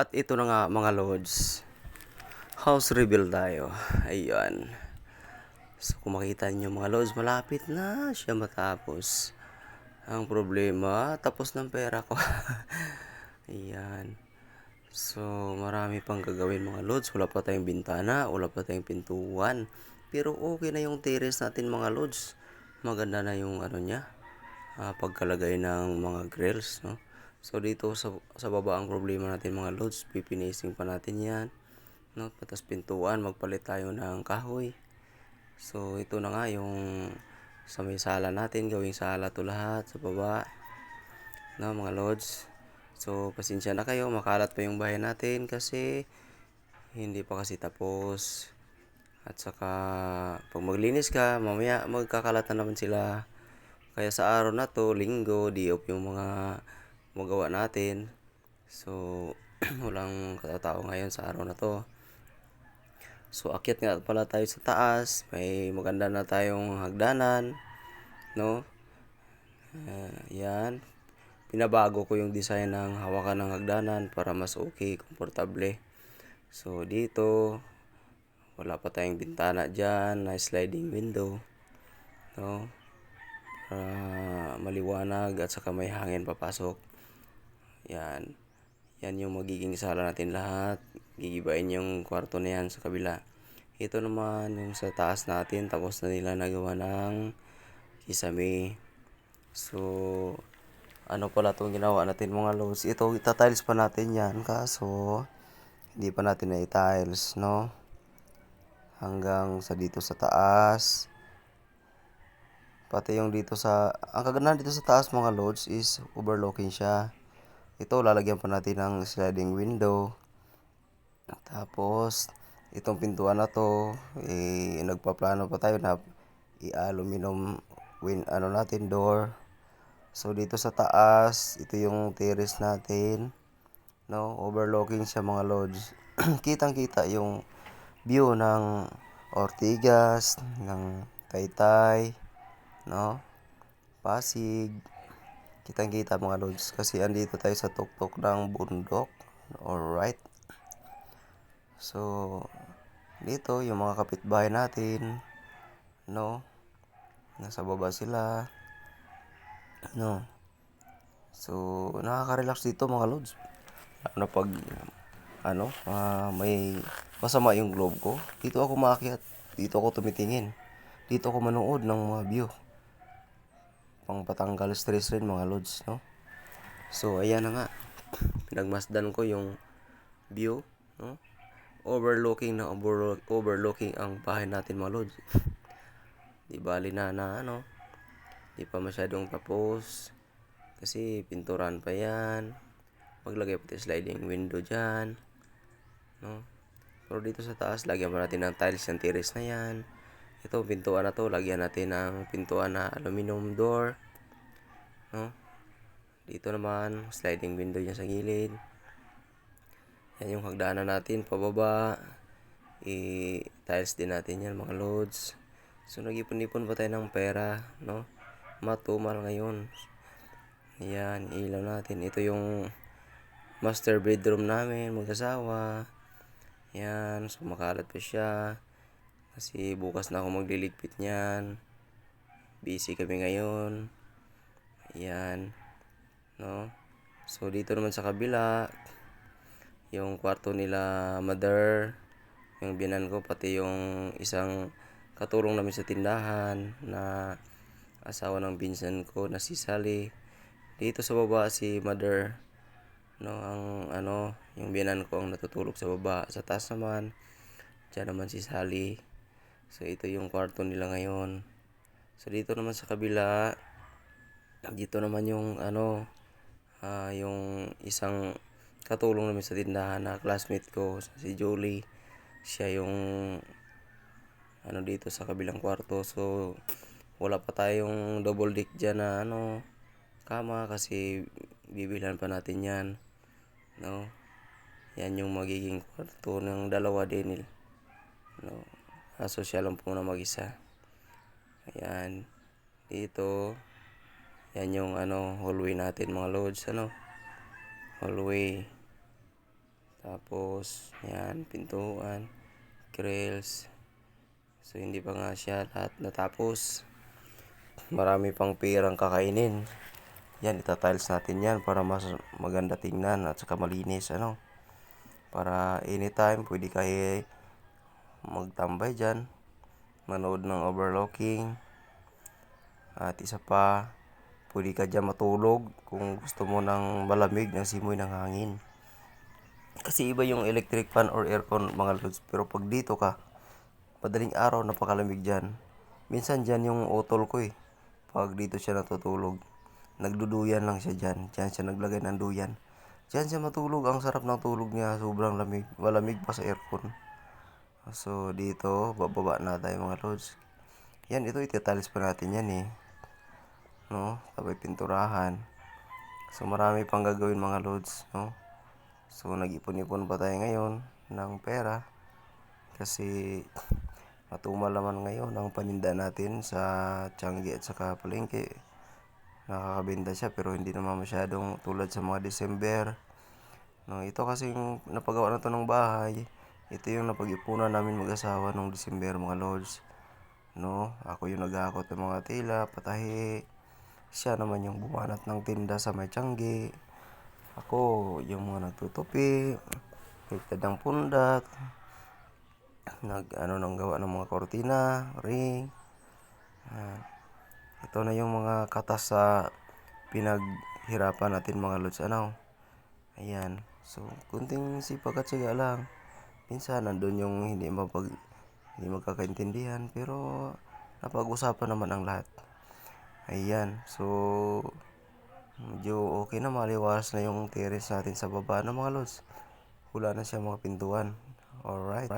At ito na nga mga lords. House reveal tayo. Ayan. So kung makita nyo mga lords, malapit na siya matapos. Ang problema, tapos ng pera ko. Ayan. So, marami pang gagawin mga lods. Wala pa tayong bintana, wala pa tayong pintuan. Pero okay na yung terrace natin mga lods. Maganda na yung ano niya, ah, pagkalagay ng mga grills, no? So, dito sa, sa baba ang problema natin mga lods. Pipinising pa natin yan. No? Tapos pintuan, magpalit tayo ng kahoy. So, ito na nga yung sa may sala natin. Gawing sala to lahat sa baba. No, mga lods. So, pasensya na kayo. Makalat pa yung bahay natin kasi hindi pa kasi tapos. At saka, pag maglinis ka, mamaya magkakalat na naman sila. Kaya sa araw na to, linggo, di off yung mga magawa natin. So, walang katatao ngayon sa araw na to. So, akyat nga pala tayo sa taas. May maganda na tayong hagdanan. No? Ah, yan. Pinabago ko yung design ng hawakan ng hagdanan para mas okay, komportable. So, dito, wala pa tayong bintana dyan, na sliding window. No? Para maliwanag at saka may hangin papasok. Yan. Yan yung magiging sala natin lahat. Gigibain yung kwarto na yan sa kabila. Ito naman yung sa taas natin. Tapos na nila nagawa ng kisame. So, ano pala itong ginawa natin mga lods. Ito, itatiles pa natin yan. Kaso, hindi pa natin na-tiles, no? Hanggang sa dito sa taas. Pati yung dito sa... Ang kagandahan dito sa taas mga loads is overlooking siya. Ito, lalagyan pa natin ng sliding window. Tapos, itong pintuan na to, eh, nagpaplano pa tayo na i-aluminum win, ano natin, door. So, dito sa taas, ito yung terrace natin. No, overlooking siya mga loads. Kitang-kita yung view ng Ortigas, ng Taytay, no? Pasig. Kitang-kita mga loads kasi andito tayo sa tuktok ng bundok. Alright. So, dito yung mga kapitbahay natin, no? Nasa baba sila. No. So, nakaka-relax dito mga loads. Ano pag ano, ah, may masama yung globe ko, dito ako maakyat. Dito ako tumitingin. Dito ako manood ng mga view. Pang patanggal stress rin mga loads, no? So, ayan na nga. Pinagmasdan ko yung view, no? Overlooking na over, overlooking ang bahay natin mga loads. Di bali na na ano. Di pa masyadong tapos. Kasi pinturan pa yan. Maglagay pa tayo sliding window dyan. No? Pero dito sa taas, lagyan pa natin ng tiles yung terrace na yan. Ito, pintuan na to. Lagyan natin ng pintuan na aluminum door. No? Dito naman, sliding window dyan sa gilid. Yan yung hagdanan natin, pababa. I-tiles din natin yan, mga loads. So, nag-ipon-ipon tayo ng pera, no? Matumal ngayon. Yan, ilaw natin. Ito yung master bedroom namin, mag-asawa. Yan, so makalat pa siya. Kasi bukas na ako magliligpit niyan. Busy kami ngayon. Yan. No? So, dito naman sa kabila, yung kwarto nila mother, yung binan ko, pati yung isang katulong namin sa tindahan na asawa ng pinsan ko na si Sally. Dito sa baba si mother, no, ang ano, yung binan ko ang natutulog sa baba. Sa taas naman, dyan naman si Sally. So, ito yung kwarto nila ngayon. So, dito naman sa kabila, dito naman yung ano, ah, yung isang katulong namin sa tindahan na classmate ko, si Julie. Siya yung ano dito sa kabilang kwarto. So, wala pa tayong double deck dyan na ano, kama kasi bibilhan pa natin yan. No? Yan yung magiging kwarto ng dalawa din. No? Kaso siya lang po na mag-isa. Ayan. Dito. Yan yung ano, hallway natin mga loads. Ano? Hallway. Tapos, yan, pintuan, grills. So, hindi pa nga siya lahat natapos. Marami pang pirang kakainin. Yan, itatiles natin yan para mas maganda tingnan at saka malinis, ano. Para anytime, pwede kayo magtambay dyan. Manood ng overlooking. At isa pa, pwede ka dyan matulog kung gusto mo ng malamig ng simoy ng hangin. Kasi iba yung electric fan or aircon mga lods. Pero pag dito ka, madaling araw napakalamig dyan. Minsan dyan yung utol ko eh. Pag dito siya natutulog. Nagduduyan lang siya dyan. Dyan siya naglagay ng duyan. Dyan siya matulog. Ang sarap ng tulog niya. Sobrang lamig. Malamig pa sa aircon. So dito, bababa na tayo mga lods. Yan, ito itatalis pa natin yan eh. No? Sabay pinturahan. So marami pang gagawin mga lods, no? So nag-ipon-ipon pa tayo ngayon ng pera kasi matumal naman ngayon ang paninda natin sa Tiangge at saka Palengke. Nakakabenta siya pero hindi naman masyadong tulad sa mga December. No, ito kasi napagawa na to ng bahay. Ito yung napag-ipunan namin mag-asawa nung December mga lords. No, ako yung naghahakot ng mga tela, patahi. Siya naman yung bumanat ng tinda sa may Tiangge. Ako, yung mga nagtutupi, higtad ng pundak, nag ano nang gawa ng mga kortina, ring. Yan. Ito na yung mga katas sa pinaghirapan natin mga lods ano. Ayan. So, kunting sipag at siga lang. Minsan nandun yung hindi mapag hindi magkakaintindihan pero napag-usapan naman ang lahat. Ayan. So, medyo okay na maliwalas na yung terrace natin sa baba ng mga lods. Wala na siya mga pintuan. Alright.